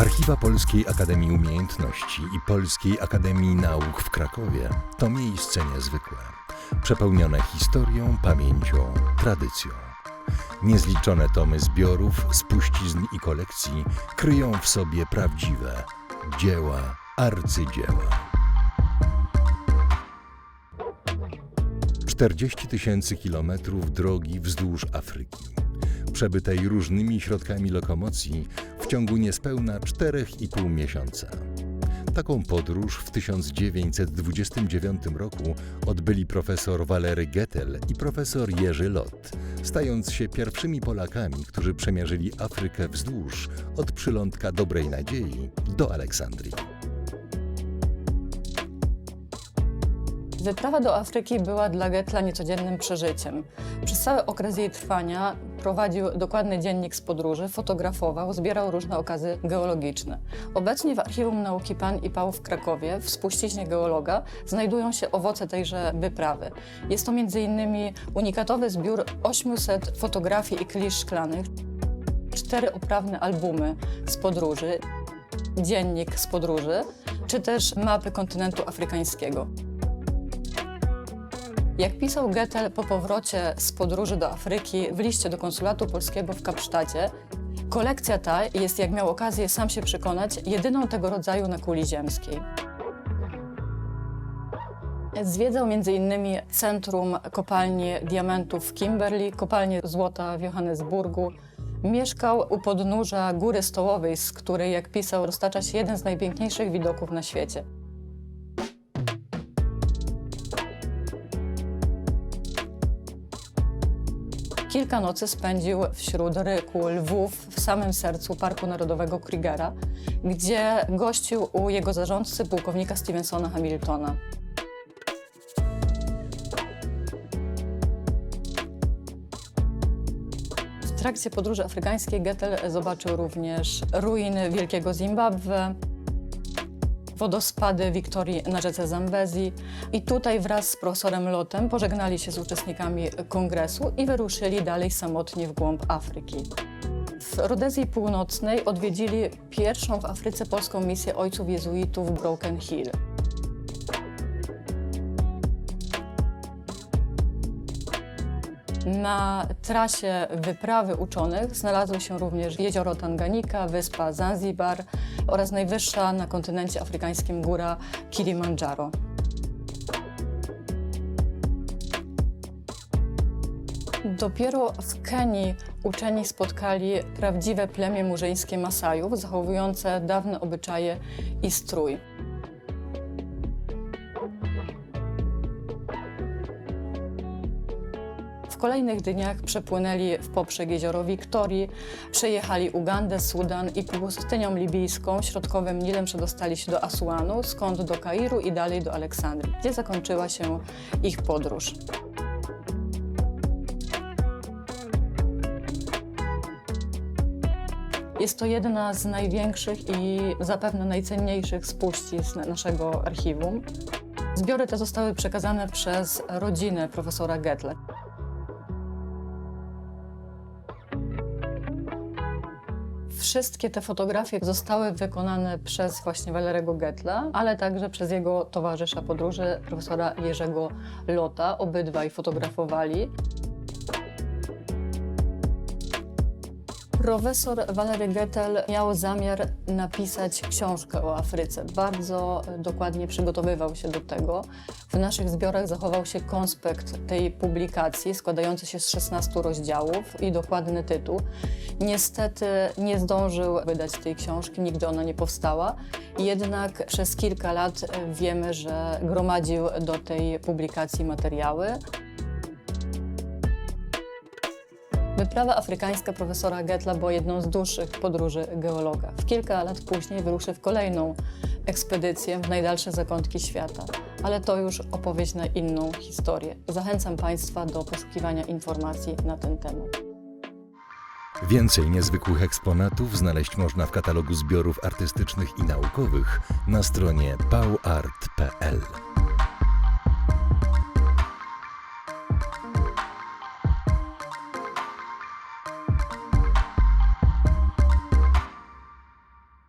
Archiwa Polskiej Akademii Umiejętności i Polskiej Akademii Nauk w Krakowie to miejsce niezwykłe, przepełnione historią, pamięcią, tradycją. Niezliczone tomy zbiorów, spuścizn i kolekcji kryją w sobie prawdziwe dzieła, arcydzieła. 40 tysięcy kilometrów drogi wzdłuż Afryki, przebytej różnymi środkami lokomocji ciągu niespełna 4,5 miesiąca. Taką podróż w 1929 roku odbyli profesor Walery Gettel i profesor Jerzy Lot, stając się pierwszymi Polakami, którzy przemierzyli Afrykę wzdłuż od przylądka Dobrej Nadziei do Aleksandrii. Wyprawa do Afryki była dla Getla niecodziennym przeżyciem. Przez cały okres jej trwania prowadził dokładny dziennik z podróży, fotografował, zbierał różne okazy geologiczne. Obecnie w Archiwum Nauki Pan i Pał w Krakowie, w spuściźnie geologa, znajdują się owoce tejże wyprawy. Jest to m.in. unikatowy zbiór 800 fotografii i klisz szklanych, cztery oprawne albumy z podróży, dziennik z podróży, czy też mapy kontynentu afrykańskiego. Jak pisał Gettel po powrocie z podróży do Afryki w liście do konsulatu polskiego w Kapsztacie, kolekcja ta jest, jak miał okazję sam się przekonać, jedyną tego rodzaju na kuli ziemskiej. Zwiedzał m.in. centrum kopalni diamentów w Kimberley, kopalnię złota w Johannesburgu. Mieszkał u podnóża Góry Stołowej, z której, jak pisał, roztacza się jeden z najpiękniejszych widoków na świecie. Kilka nocy spędził wśród ryku lwów w samym sercu Parku Narodowego Krigera, gdzie gościł u jego zarządcy pułkownika Stevensona Hamiltona. W trakcie podróży afrykańskiej Gettel zobaczył również ruiny Wielkiego Zimbabwe, wodospady Wiktorii na rzece Zambezji. I tutaj wraz z profesorem Lotem pożegnali się z uczestnikami kongresu i wyruszyli dalej samotnie w głąb Afryki. W Rodezji Północnej odwiedzili pierwszą w Afryce polską misję ojców jezuitów Broken Hill. Na trasie wyprawy uczonych znalazły się również jezioro Tanganika, wyspa Zanzibar oraz najwyższa na kontynencie afrykańskim góra Kilimandżaro. Dopiero w Kenii uczeni spotkali prawdziwe plemię murzyńskie Masajów, zachowujące dawne obyczaje i strój. W kolejnych dniach przepłynęli w poprzek jezioro Wiktorii, przejechali Ugandę, Sudan i pustynią libijską, środkowym Nilem przedostali się do Asuanu, skąd do Kairu i dalej do Aleksandrii, gdzie zakończyła się ich podróż. Jest to jedna z największych i zapewne najcenniejszych spuścizn naszego archiwum. Zbiory te zostały przekazane przez rodzinę profesora Getle. Wszystkie te fotografie zostały wykonane przez właśnie Walerego Getla, ale także przez jego towarzysza podróży, profesora Jerzego Lota. Obydwaj fotografowali. Profesor Walery Gettel miał zamiar napisać książkę o Afryce. Bardzo dokładnie przygotowywał się do tego. W naszych zbiorach zachował się konspekt tej publikacji, składający się z 16 rozdziałów i dokładny tytuł. Niestety nie zdążył wydać tej książki, nigdy ona nie powstała. Jednak przez kilka lat wiemy, że gromadził do tej publikacji materiały. Wyprawa afrykańska profesora Getla była jedną z dłuższych podróży geologa. W kilka lat później wyruszy w kolejną ekspedycję w najdalsze zakątki świata. Ale to już opowieść na inną historię. Zachęcam Państwa do poszukiwania informacji na ten temat. Więcej niezwykłych eksponatów znaleźć można w katalogu zbiorów artystycznych i naukowych na stronie pauart.pl.